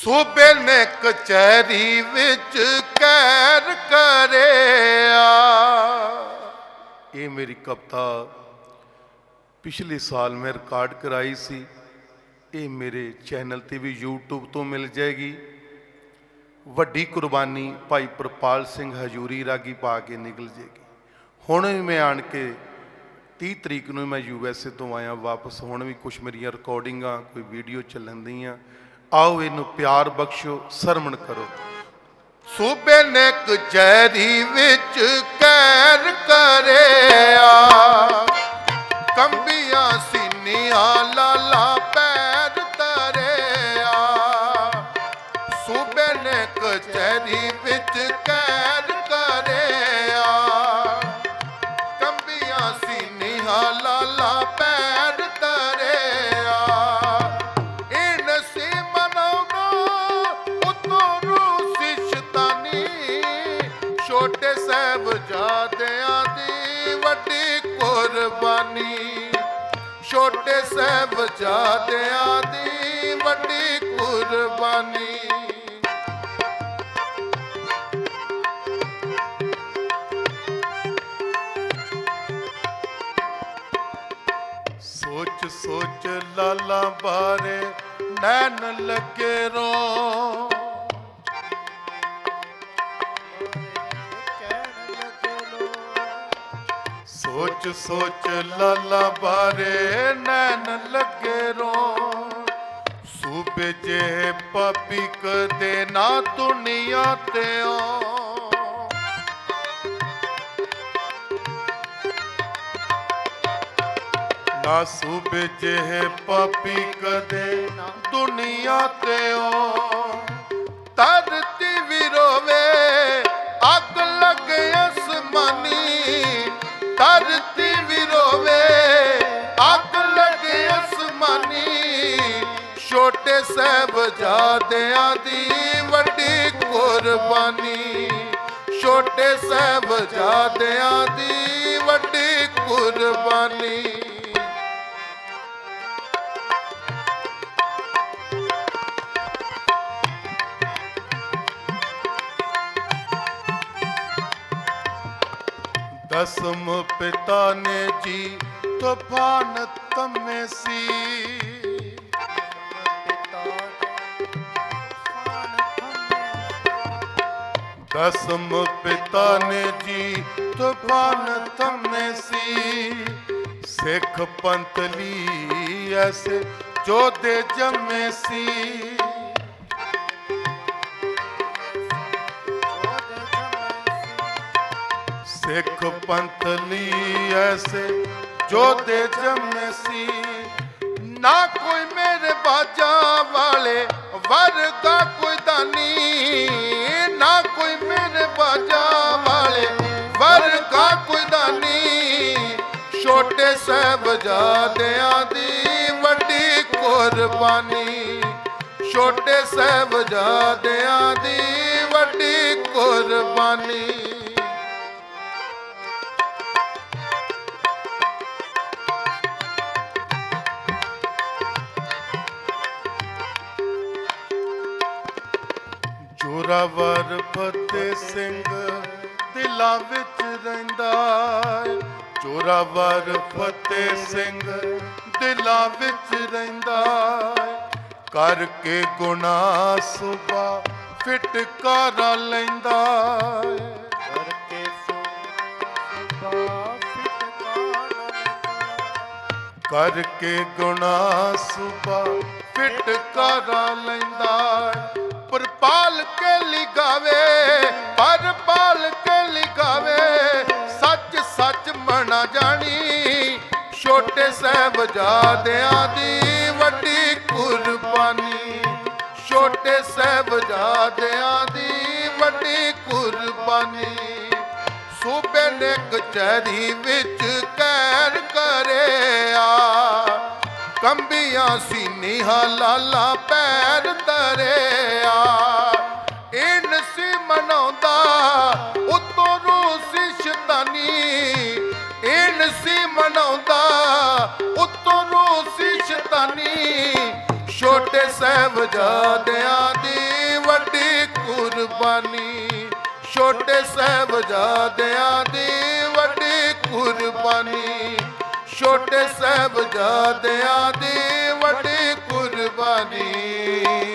ਸੂਬੇ ਨੇ ਕਚਹਿਰੀ ਵਿੱਚ ਕਹਿਰ ਕਰਿਆ। ਇਹ ਮੇਰੀ ਕਵਿਤਾ ਪਿਛਲੇ ਸਾਲ ਮੈਂ ਰਿਕਾਰਡ ਕਰਾਈ ਸੀ। ਇਹ ਮੇਰੇ ਚੈਨਲ ਤੇ ਵੀ YouTube ਤੋਂ ਮਿਲ ਜਾਏਗੀ। ਵੱਡੀ ਕੁਰਬਾਨੀ ਭਾਈ ਪ੍ਰਪਾਲ ਸਿੰਘ ਹਜੂਰੀ ਰਾਗੀ ਪਾ ਕੇ ਨਿਕਲ ਜੇਗੀ ਹੁਣ ਵੀ ਮੈਂ ਆਣ ਕੇ 30 ਤਰੀਕ ਨੂੰ ਮੈਂ ਯੂਐਸਏ ਤੋਂ ਆਇਆ ਵਾਪਸ। ਹੁਣ ਵੀ ਕੁਝ ਮੇਰੀਆਂ ਰਿਕਾਰਡਿੰਗਾਂ ਕੋਈ ਵੀਡੀਓ ਚੱਲਣ ਦੀਆਂ। ਆਓ ਇਹਨੂੰ ਪਿਆਰ ਬਖਸ਼ੋ ਸਰਮਣ ਕਰੋ। ਸੂਬੇ ਨੇ ਕਚਹਿਰੀ ਵਿੱਚ ਕਹਿਰ ਕਰਿਆ। ਕੰਬੀਆਂ, ਸੀਨੀਆਂ, ਲਾਲਾ ਪੈਰ ਤਰਿਆ। ਸੂਬੇ ਨੇ ਕਚਹਿਰੀ ਵਿੱਚ ਕਹਿਰ ਵੱਡੀ ਕੁਰਬਾਨੀ। ਛੋਟੇ ਸਾਹਿਬਜ਼ਾਦਿਆਂ ਦੀ ਵੱਡੀ ਕੁਰਬਾਨੀ। ਸੋਚ ਸੋਚ ਲਾਲਾ ਬਾਰੇ ਨੈਣ ਲੱਗੇ ਰੋ। ਸੋਚ ਸੋਚ ਲਾਲਾ ਬਾਰੇ ਨੈਣ ਲੱਗੇ ਰੋ ਸੂਬੇ ਜੇ ਪਾਪੀ ਕਦੇ ਨਾ ਦੁਨੀਆ ਤੇ ਆ ਨਾ ਸੂਬੇ ਜਿਹੇ ਪਾਪੀ ਕਦੇ ਦੁਨੀਆ ਤੇ ਓ ਛੋਟੇ ਸਾਹਿਬਜ਼ਾਦਿਆਂ ਦੀ ਵੱਡੀ ਕੁਰਬਾਨੀ। ਛੋਟੇ ਸਾਹਿਬਜ਼ਾਦਿਆਂ ਦੀ ਵੱਡੀ ਕੁਰਬਾਨੀ। ਦਸਮ ਪਿਤਾ ਨੇ ਜੀ ਤੂਫਾਨ ਤਮੇ ਸੀ। ਦਸਮ ਪਿਤਾ ਨੇ ਜੀ, ਤੂਫਾਨ ਤਮੇ ਸੀ। ਸਿੱਖ ਪੰਥ ਲਈ ਐਸੇ ਜੋਧੇ ਜੰਮੇ ਸੀ। ਸਿੱਖ ਪੰਥ ਲਈ ਐਸੇ ਜੋਧੇ ਜੰਮੇ ਸੀ। ਨਾ ਕੋਈ ਮੇਰੇ ਬਾਜਾ ਵਾਲੇ ਵਰਗਾ ਕੋਈ ਦਾਨੀ ਨਾ ਕੋਈ ਮੇਰੇ ਬਾਜਾ ਵਾਲੇ। ਵਰਗਾ ਕੋਈ ਦਾਨੀ ਛੋਟੇ ਸਾਹਿਬਜ਼ਾਦਿਆਂ ਦੀ ਵੱਡੀ ਕੁਰਬਾਨੀ। ਛੋਟੇ ਸਾਹਿਬਜ਼ਾਦਿਆਂ ਦੀ ਵੱਡੀ ਕੁਰਬਾਨੀ। ਜੋਰਾਵਰ ਫਤਿਹ ਸਿੰਘ, ਦਿਲਾਂ ਵਿੱਚ ਰਹਿੰਦਾ ਏ। ਜੋਰਾਵਰ ਫਤਿਹ ਸਿੰਘ, ਦਿਲਾਂ ਵਿੱਚ ਰਹਿੰਦਾ ਕਰਕੇ ਗੁਨਾਹ ਸੁਬਾ ਫਿਟਕਾਰਾ ਲੈਂਦਾ ਕਰਕੇ ਸੁਬਾ ਕਰਕੇ ਗੁਨਾਹ ਸੁਬਾ ਫਿਟਕਾਰਾ ਲੈਂਦਾ ਪਰ ਪਾਲ ਕੇ ਲਿਗਾਵੇ, ਪਰ ਪਾਲ ਕੇ ਲਿਗਾਵੇ, ਸੱਚ ਸੱਚ ਮਣਾ ਜਾਣੀ, ਛੋਟੇ ਸਾਹਿਬਜ਼ਾਦਿਆਂ ਦੀ ਵੱਡੀ ਕੁਰਬਾਨੀ। ਛੋਟੇ ਸਾਹਿਬਜ਼ਾਦਿਆਂ ਦੀ ਵੱਡੀ ਕੁਰਬਾਨੀ। ਸੂਬੇ ਨੇ ਕਚਹਿਰੀ ਵਿੱਚ ਕਹਿਰ ਕਰੇ ਕੰਬੀਆਂ ਸੀਨੀਆਂ ਲਾਲਾ ਪੈਰ ਤਰਿਆ ਇਨ ਸੀ ਮਨਾਉਂਦਾ, ਉਤੋਂ ਰੂਸੀ ਸ਼ਤਾਨੀ। ਇਨ ਸੀ ਮਨਾਉਂਦਾ, ਉਤੋਂ ਰੂਸੀ ਸ਼ਤਾਨੀ। ਛੋਟੇ ਛੋਟੇ ਸਾਹਿਬਜ਼ਾਦਿਆਂ ਦੀ ਵੱਡੀ ਕੁਰਬਾਨੀ। ਛੋਟੇ ਸਾਹਿਬਜ਼ਾਦਿਆਂ ਦੀ ਵੱਡੀ ਕੁਰਬਾਨੀ। ਛੋਟੇ ਸਾਹਿਬਜ਼ਾਦਿਆਂ ਦੀ ਵੱਡੀ ਕੁਰਬਾਨੀ।